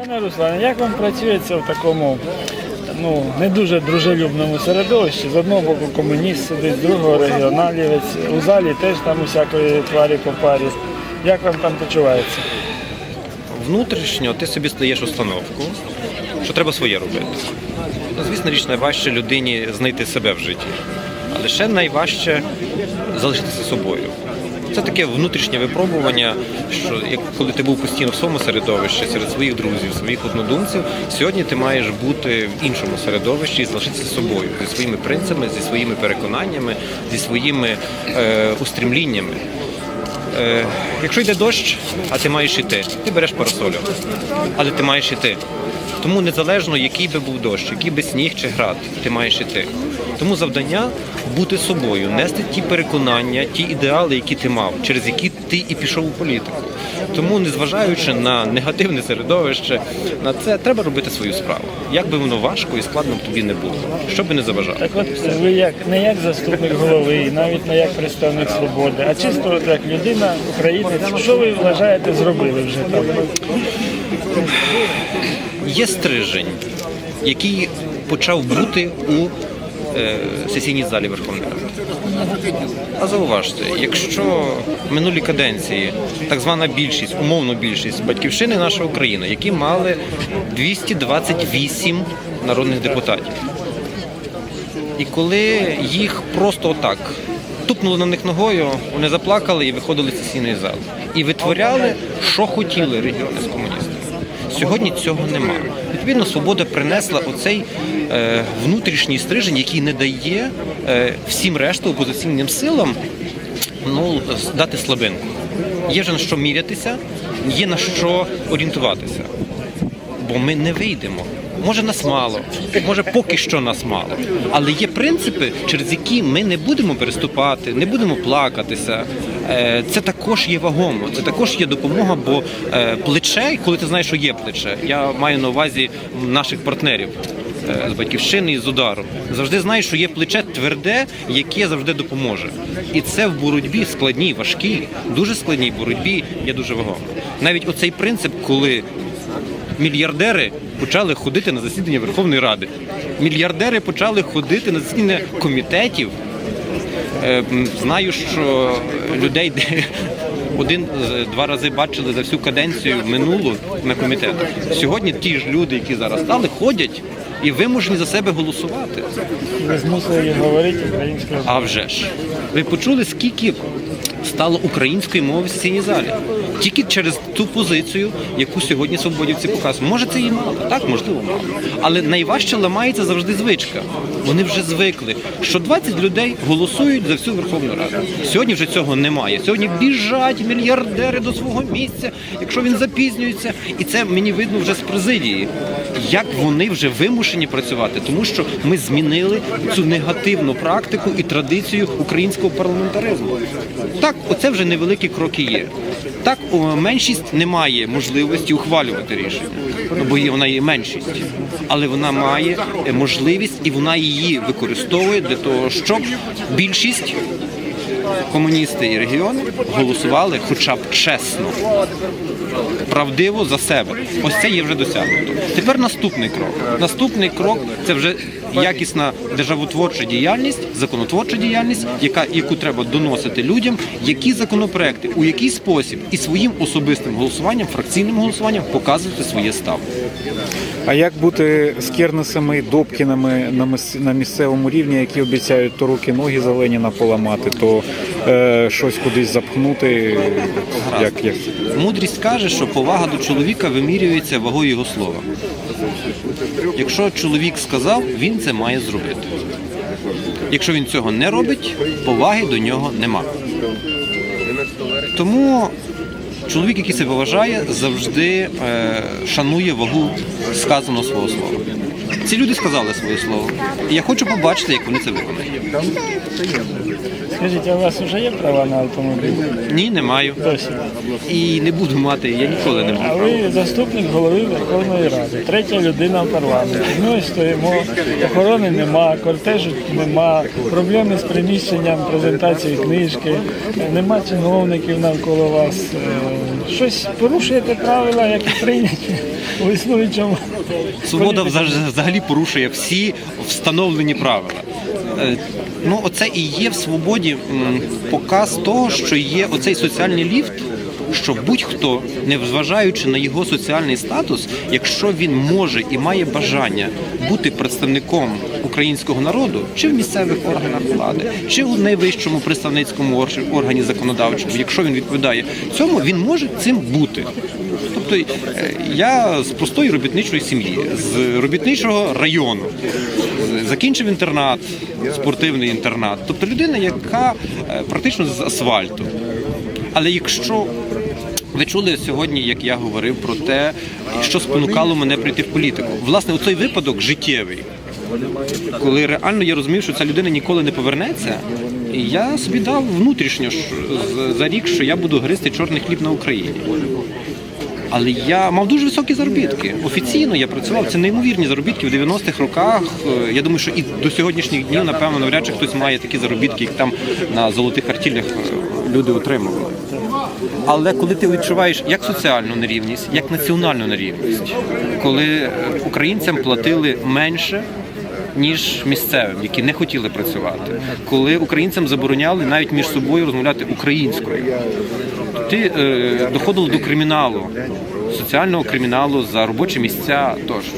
Пане Руслане, як вам працюється в такому ну, не дуже дружелюбному середовищі? З одного боку комуніст сидить, з другого регіоналівець, у залі теж там усякої тварі по парі. Як вам там почувається? внутрішньо ти собі стаєш установку, що треба своє робити. Ну, звісно, річ найважче людині знайти себе в житті, але ще найважче залишитися собою. Це таке внутрішнє випробування, що як коли ти був постійно в своєму середовищі, серед своїх друзів, своїх однодумців, сьогодні ти маєш бути в іншому середовищі і залишитися собою зі своїми принципами, зі своїми переконаннями, зі своїми е, устремліннями. Е, якщо йде дощ, а ти маєш іти, ти береш парасолю, але ти маєш іти. Тому незалежно, який би був дощ, який би сніг чи град, ти маєш іти. Тому завдання бути собою, нести ті переконання, ті ідеали, які ти мав, через які ти і пішов у політику. Тому, незважаючи на негативне середовище, на це треба робити свою справу. Як би воно важко і складно б тобі не було, що би не заважало. Так от ви як не як заступник голови, і навіть не як представник свободи, а чисто от як людина, українець, що ви вважаєте зробили вже там? Є стрижень, який почав бути у е, сесійній залі Верховної Ради. А зауважте, якщо в минулій каденції так звана більшість, умовно більшість батьківщини наша Україна, які мали 228 народних депутатів. І коли їх просто отак тупнули на них ногою, вони заплакали і виходили з сесійної зали. І витворяли, що хотіли регіони з комуністами. Сьогодні цього нема. Відповідно, свобода принесла оцей е, внутрішній стрижень, який не дає е, всім решту опозиційним силам ну, дати слабинку. Є вже на що мірятися, є на що орієнтуватися. Бо ми не вийдемо. Може нас мало, може поки що нас мало. Але є принципи, через які ми не будемо переступати, не будемо плакатися. Е, Це також є вагомо, це також є допомога, бо е, плече, коли ти знаєш, що є плече, я маю на увазі наших партнерів. е, З батьківщини і з удару завжди знаєш, що є плече тверде, яке завжди допоможе, і це в боротьбі складній, важкій, дуже складній боротьбі є дуже вагомо. Навіть оцей принцип, коли мільярдери почали ходити на засідання Верховної Ради. Мільярдери почали ходити на засідання комітетів. Е, Знаю, що людей де один-два рази бачили за всю каденцію минулу на комітетах. Сьогодні ті ж люди, які зараз стали, ходять і вимушені за себе голосувати. Ви змусили їх говорити українською. А вже ж. Ви почули, скільки стало української мови в сесійній залі? Тільки через ту позицію, яку сьогодні свободівці показують. Може, це і мало, так, можливо, мало. Але найважче ламається завжди звичка. Вони вже звикли, що 20 людей голосують за всю Верховну Раду. Сьогодні вже цього немає. Сьогодні біжать мільярдери до свого місця, якщо він запізнюється. І це мені видно вже з президії, як вони вже вимушені працювати, тому що ми змінили цю негативну практику і традицію українського парламентаризму. Так, оце вже невеликі кроки є. Так, меншість не має можливості ухвалювати рішення, ну, бо вона є меншість, але вона має е, можливість і вона її використовує для того, щоб більшість комуністи і регіони голосували хоча б чесно, правдиво за себе. Ось це є вже досягнуто. Тепер наступний крок. Наступний крок це вже якісна державотворча діяльність, законотворча діяльність, яка яку треба доносити людям, які законопроекти, у який спосіб і своїм особистим голосуванням, фракційним голосуванням показувати своє ставлення. А як бути з Кернесами і Добкінами на місцевому рівні, які обіцяють то руки, ноги за Леніна поламати, то е, щось кудись запхнути? Як, як? Мудрість каже, що повага до чоловіка вимірюється вагою його слова. Якщо чоловік сказав, він це має зробити. Якщо він цього не робить, поваги до нього нема. Тому чоловік, який себе вважає, завжди е, шанує вагу сказаного свого слова. Ці люди сказали своє слово. І я хочу побачити, як вони це виконають. Скажіть, а у вас вже є права на автомобіль? Ні, не маю. Досі. І не буду мати, я ніколи не А буду. ви заступник голови Верховної Ради, третя людина в парламенті. Ми стоїмо, охорони нема, кортежу нема, проблеми з приміщенням презентації книжки, нема чиновників навколо вас. Е, Щось порушуєте правила, які прийняті у існуючому. Свобода взаг- взагалі порушує всі встановлені правила. Е, Ну, оце і є в свободі показ того, що є оцей соціальний ліфт. Що будь-хто, не зважаючи на його соціальний статус, якщо він може і має бажання бути представником українського народу, чи в місцевих органах влади, чи у найвищому представницькому органі законодавчому, якщо він відповідає цьому, він може цим бути. Тобто е, я з простої робітничої сім'ї, з робітничого району, закінчив інтернат, спортивний інтернат. Тобто людина, яка е, практично з асфальту. Але якщо ви чули сьогодні, як я говорив про те, що спонукало мене прийти в політику, власне, оцей випадок життєвий, коли реально я розумів, що ця людина ніколи не повернеться. Я собі дав внутрішньо за рік, що я буду гристи чорний хліб на Україні. Але я мав дуже високі заробітки. Офіційно я працював. Це неймовірні заробітки в 90-х роках. Я думаю, що і до сьогоднішніх днів, напевно, навряд чи хтось має такі заробітки, як там на золотих артілях е, люди отримували. Але коли ти відчуваєш як соціальну нерівність, як національну нерівність, коли е, українцям платили менше. Ніж місцевим, які не хотіли працювати, коли українцям забороняли навіть між собою розмовляти українською, ти е, доходило до криміналу, соціального криміналу за робочі місця тощо.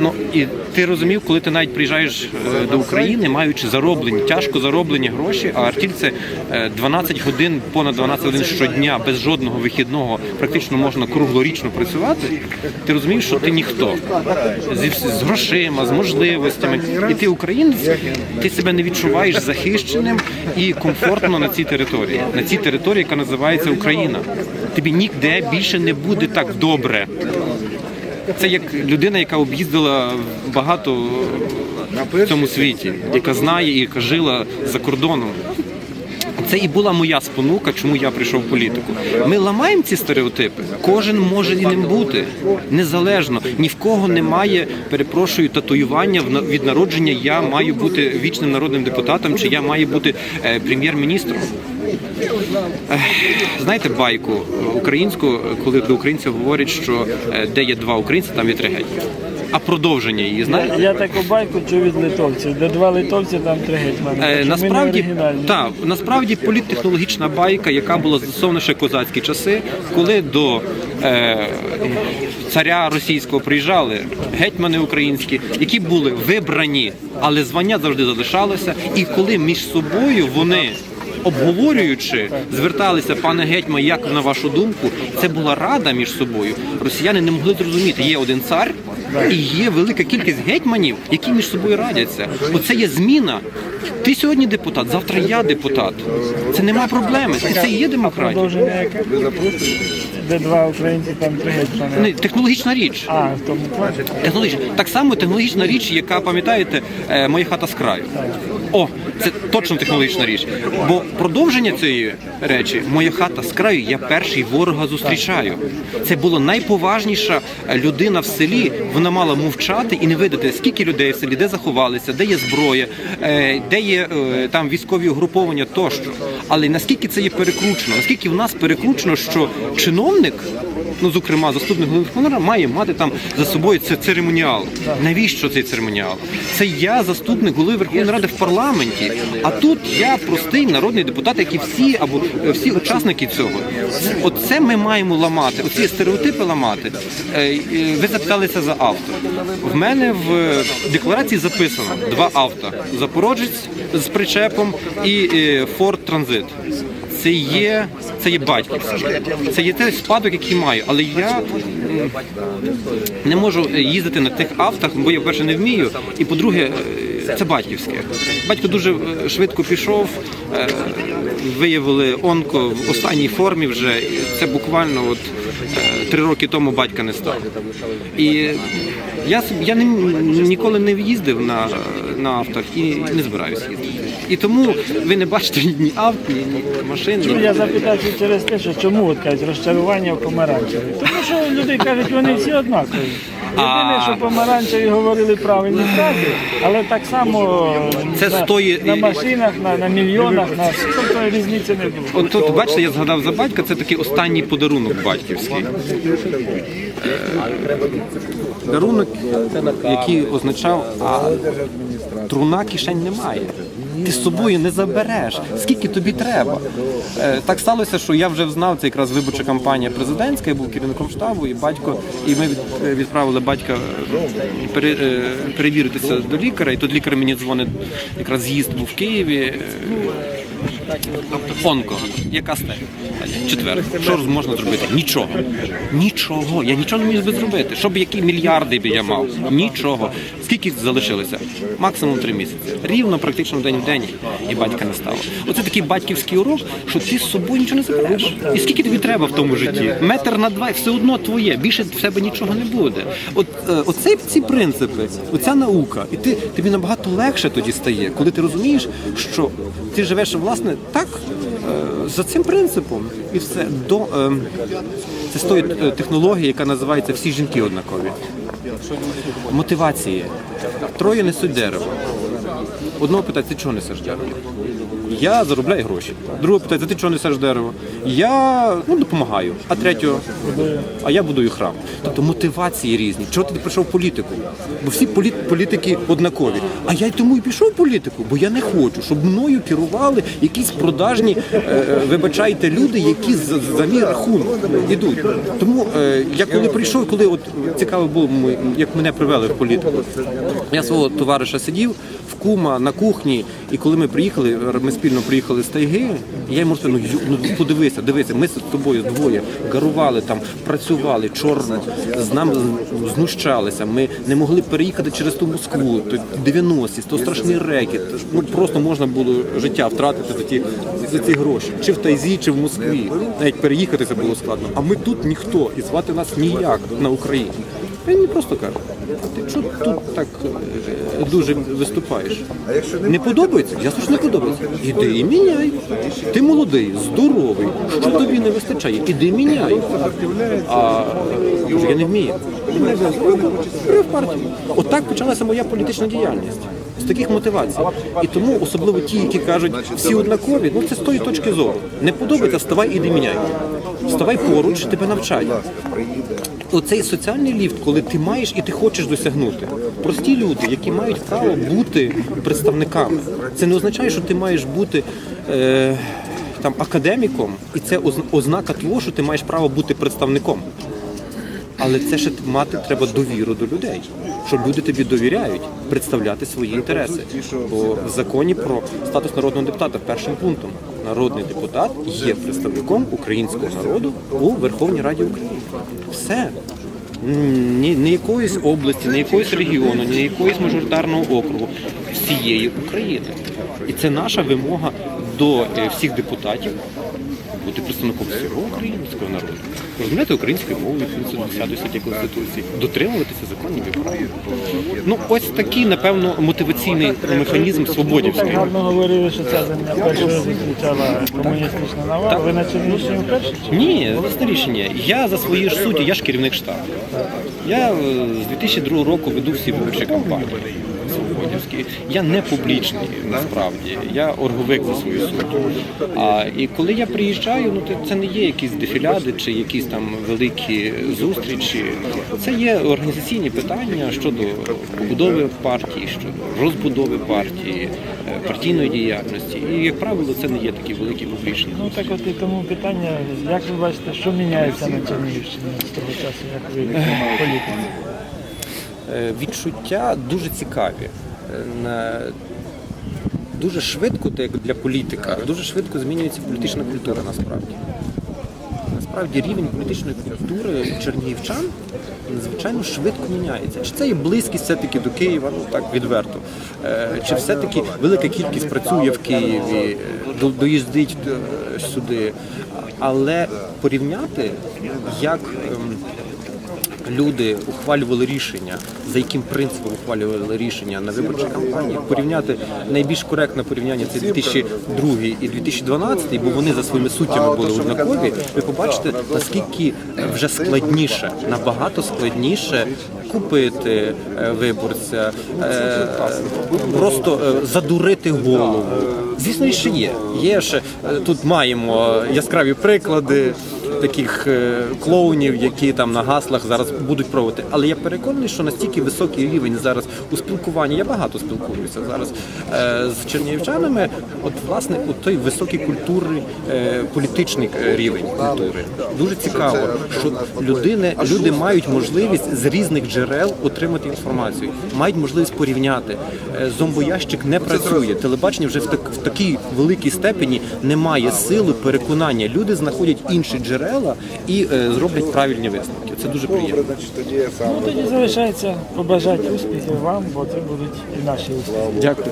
Ну і ти розумів, коли ти навіть приїжджаєш е, до України, маючи зароблені, тяжко зароблені гроші, а артіль це е, 12 годин, понад 12 годин щодня, без жодного вихідного, практично можна круглорічно працювати. Ти розумієш, що ти ніхто вс- з грошима, з можливостями, і ти українець, ти себе не відчуваєш захищеним і комфортно на цій території, на цій території, яка називається Україна. Тобі ніде більше не буде так добре. Це як людина, яка об'їздила багато в цьому світі, яка знає і яка жила за кордоном. Це і була моя спонука, чому я прийшов в політику. Ми ламаємо ці стереотипи. Кожен може і ним бути незалежно. Ні в кого немає, перепрошую, татуювання від народження. Я маю бути вічним народним депутатом, чи я маю бути е, прем'єр-міністром. Ех, Знаєте байку українську, коли до українців говорять, що е, де є два українці, там є три гетьмани. А продовження її знаєте? Я таку байку чув від литовців, де два литовці, там три гетьмани. Е, насправді, та, насправді політтехнологічна байка, яка була застосована ще козацькі часи, коли до е, царя російського приїжджали гетьмани українські, які були вибрані, але звання завжди залишалося. І коли між собою вони. Обговорюючи, зверталися, пане гетьма, як на вашу думку, це була рада між собою. Росіяни не могли зрозуміти, є один цар і є велика кількість гетьманів, які між собою радяться. Оце є зміна. Ти сьогодні депутат, завтра я депутат. Це нема проблеми. Це і є демократія. Де два українці, там три гетьмани. Не, Технологічна річ. А, в тому. Технологічна. Так само технологічна річ, яка пам'ятаєте, е, моя хата з краю. О, це точно технологічна річ. Бо продовження цієї речі, моя хата з краю, я перший ворога зустрічаю. Це була найповажніша е, людина в селі. Вона мала мовчати і не видати, скільки людей в селі, де заховалися, де є зброя, е, де є там військові угруповання тощо. Але наскільки це є перекручено? Наскільки в нас перекручено, що чиновник ну зокрема заступник Верховної має мати там за собою це церемоніал. Навіщо цей церемоніал? Це я заступник голови Верховної Ради в парламенті. А тут я простий народний депутат, як і всі або е, всі учасники цього. Оце ми маємо ламати. Оці стереотипи ламати. Е, е, Ви запиталися за авто. В мене в декларації записано два авто: Запорожець з причепом і Форд Транзит це є, це є батьківське. Це є той спадок, який маю. Але я не можу їздити на тих автах, бо я, перше, не вмію, і по-друге, е, це батьківське. Батько дуже е, швидко пішов, е, виявили онко в останній формі вже. Це буквально от три роки тому батька не став. І я, я не, ніколи не їздив на, на автах і не збираюся їздити. І тому ви не бачите ні авт, ні, ні машин. Ні. я запитався через те, що чому от кажуть розчарування в помаранчеві. Тому що люди кажуть, вони всі однакові. Єдине, що помаранчеві говорили правильні фрази, але так само Це на, стої- на машинах, на, на мільйонах, на тобто різниці не було. От тут, бачите, я згадав за батька, це такий останній подарунок батьківський. Е, Дарунок, який означав, а труна кишень немає. Ти з собою не забереш, скільки тобі треба. Е, Так сталося, що я вже знав, це якраз виборча кампанія президентська, я був керівником штабу, і батько, і ми е, відправили батька е, пере- перевіритися до лікаря, і тут лікар мені дзвонить, якраз з'їзд був в Києві. е, Онко, яка стель? Четвер. Що можна зробити? Нічого. Нічого. Я нічого не міг би зробити. Щоб які мільярди би я мав. Нічого. Скільки залишилося? Максимум три місяці. Рівно, практично день в день, і батька не стало. Оце такий батьківський урок, що ти з собою нічого не забереш. І скільки тобі треба в тому житті? Метр на два, все одно твоє. Більше в себе нічого не буде. От е, оце ці принципи, оця наука, і ти тобі набагато легше тоді стає, коли ти розумієш, що ти живеш власне так е, за цим принципом, і все до е, це з тої е, яка називається всі жінки однакові. Мотивації. Троє несуть дерево. Одного питають, ти чого несеш дерево? Я заробляю гроші. Другого питають, ти чого несеш дерево? Я ну, допомагаю. А третього, а я будую храм. Тобто мотивації різні. Чого ти прийшов в політику? Бо всі полі- політики однакові. А я й тому і пішов в політику, бо я не хочу, щоб мною керували якісь продажні, е, е, вибачайте, люди, які за, за мій рахунок ідуть. Тому е, я коли прийшов, коли от цікаво було, як мене привели в політику. Я свого товариша сидів в кума на кухні, і коли ми приїхали, ми спільно приїхали з тайги, я йому сказав, ну, ну подивися, дивися, ми з тобою двоє гарували там, працювали чорно, з нами знущалися. Ми не могли переїхати через ту Москву, то 90-ті, то страшний рекет. Ну просто можна було життя втратити за ті, за ці гроші. Чи в Тайзі, чи в Москві. Навіть переїхати це було складно. А ми тут ніхто, і звати нас ніяк на Україні. Він мені просто каже, ти чого тут так е, дуже виступаєш? Не подобається? Ясно, що не подобається. Іди і міняй. Ти молодий, здоровий. Що тобі не вистачає? Іди міняй. А я не вмію. Бери в партію. Отак почалася моя політична діяльність. З таких мотивацій. І тому особливо ті, які кажуть, всі однакові, ну це з тої точки зору. Не подобається, вставай, іди міняй. Вставай поруч, тебе навчають. Оцей соціальний ліфт, коли ти маєш і ти хочеш досягнути. Прості люди, які мають право бути представниками. Це не означає, що ти маєш бути е, там академіком, і це оз- ознака того, що ти маєш право бути представником. Але це ще мати треба довіру до людей, що люди тобі довіряють представляти свої інтереси. Бо в законі про статус народного депутата першим пунктом народний депутат є представником українського народу у Верховній Раді України. Все. Ні, не якоїсь області, не якоїсь регіону, не якоїсь мажоритарного округу, всієї України. І це наша вимога до е, всіх депутатів бути представником всього українського народу, розмовляти українською мовою відповідно до 10 статті Конституції, дотримуватися законів і прав. Ну ось такий, напевно, мотиваційний механізм свободівський. Гарно говорили, що ця земля першою зустрічала комуністична навала. Ви на Чернігівщині вперше? чи? Ні, власне рішення. Я за своєю ж суті, я ж керівник штабу. Я е, з 2002 року веду всі виборчі кампанії. Я не публічний насправді, я орговик за свою суттю. А і коли я приїжджаю, ну то це не є якісь дефіляди чи якісь там великі зустрічі. Це є організаційні питання щодо побудови партії, щодо розбудови партії, е, партійної діяльності. І як правило, це не є такі великі публічні. Ну так от і тому питання, як ви бачите, що міняється на Чернігівщині з того часу, як ви в політиці? Е, відчуття дуже цікаві. Дуже швидко, так як для політика, дуже швидко змінюється політична культура насправді. Насправді рівень політичної культури чернігівчан надзвичайно швидко міняється. Чи це є близькість все-таки до Києва, ну так відверто, Е, чи все-таки велика кількість працює в Києві, е, доїздить е, сюди. Але порівняти, як ем, люди ухвалювали рішення, за яким принципом ухвалювали рішення на виборчій кампанії, порівняти найбільш коректне порівняння це 2002 і 2012, бо вони за своїми суттями були однакові. Ви побачите, наскільки вже складніше, набагато складніше купити е, виборця, е, просто е, задурити голову. Звісно, ще є. Є ще е, тут маємо яскраві приклади таких е, клоунів, які там на гаслах зараз будуть пробувати. Але я переконаний, що настільки високий рівень зараз у спілкуванні. Я багато спілкуюся зараз е, з чернігівчанами. От власне, от той високий культурний е, політичний рівень культури. Дуже цікаво, що людини люди мають можливість з різних джерел отримати інформацію, мають можливість порівняти. Зомбоящик не працює. Телебачення вже в, так, в такій великій степені не має сили переконання. Люди знаходять інші джерела і е, зроблять правильні висновки. Це дуже приємно. Ну тоді залишається побажати успіхів вам, бо це будуть і наші успіхи. Дякую.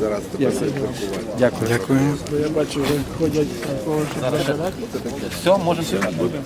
Дякую. Бо я бачу, вже ходять Все, можемо. буде.